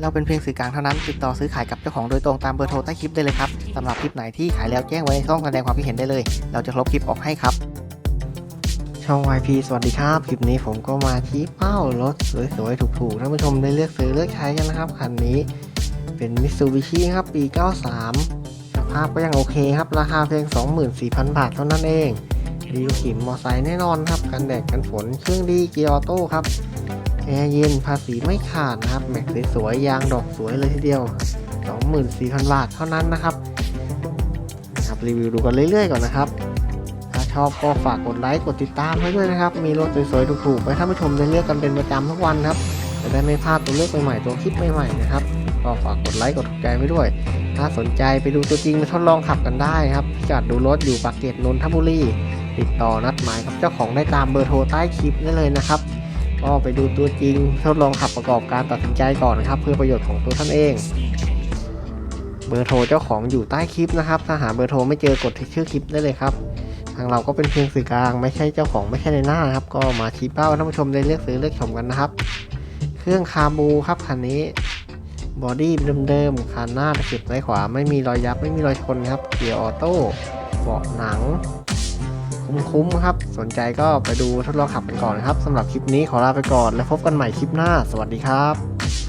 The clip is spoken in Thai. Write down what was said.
เราเป็นเพียงสื่อกลางเท่านั้น ติดต่อซื้อขายกับเจ้าของโดยตรงตามเบอร์โทรใต้คลิปได้เลยครับสำหรับคลิปไหนที่ขายแล้วแจ้งไว้ในช่องแสดงความคิดเห็นได้เลย เราจะลบคลิปออกให้ครับ ช่อง YP สวัสดีครับ คลิปนี้ผมก็มาชี้เป้ารถสวยๆถูกๆท่านผู้ชมได้เลือกซื้อเลือกใช้กันนะครับคันนี้เป็น Mitsubishi ครับปี 93 สภาพก็ยังโอเคครับ ราคาเพียง 24,000 บาทเท่านั้นเองรีวิวขี่มอไซค์แน่นอนครับกันแดดกันฝนเครื่องดีเกียร์ออโต้ครับ แอร์เย็นภาษีไม่ขาดนะครับ แม็กสวยๆยางดอกสวยเลยทีเดียว 24,000 บาทเท่านั้นนะครับครับรีวิวดูกันเรื่อยๆก่อนนะครับ ถ้าชอบก็ฝากกดไลค์กดติดตามให้ด้วยนะครับ มีรถสวยๆถูกๆไว้ท่านผู้ชมได้เลือกกันเป็นประจำทุกวันครับจะได้ไม่พลาดตัวเลือกใหม่ๆตัวคลิปใหม่ๆนะครับก็ฝากกดไลค์กดถูกใจไว้ด้วย ถ้าสนใจไปดูตัวจริงไปทดลองขับกันได้ครับพิกัดดูรถอยู่ปากเกร็ดนนทบุรีติดต่อนัดหมายกับเจ้าของได้ตามเบอร์โทรใต้คลิปได้เลยนะครับ ก็ไปดูตัวจริงทดลองขับประกอบการตัดสินใจก่อนนะครับ เพื่อประโยชน์ของตัวท่านเอง เบอร์โทรเจ้าของอยู่ใต้คลิปนะครับ ถ้าหาเบอร์โทรไม่เจอกดที่ชื่อคลิปได้เลยครับ ทางเราก็เป็นเพียงสื่อกลาง ไม่ใช่เจ้าของไม่ใช่ในหน้านะครับ ก็มาชี้เป้าท่านผู้ชมได้เลือกซื้อเลือกชมกันนะครับ เครื่องคาบูครับคันนี้บอดี้เดิมๆคันหน้าตะเข็บซ้ายขวาไม่มีรอยยับไม่มีรอยชนครับเกียร์ออโต้เบาะหนัง คุ้มๆครับ สนใจก็ไปดูทดลองขับกันก่อนนะครับสำหรับคลิปนี้ขอลาไปก่อน แล้วพบกันใหม่คลิปหน้า สวัสดีครับ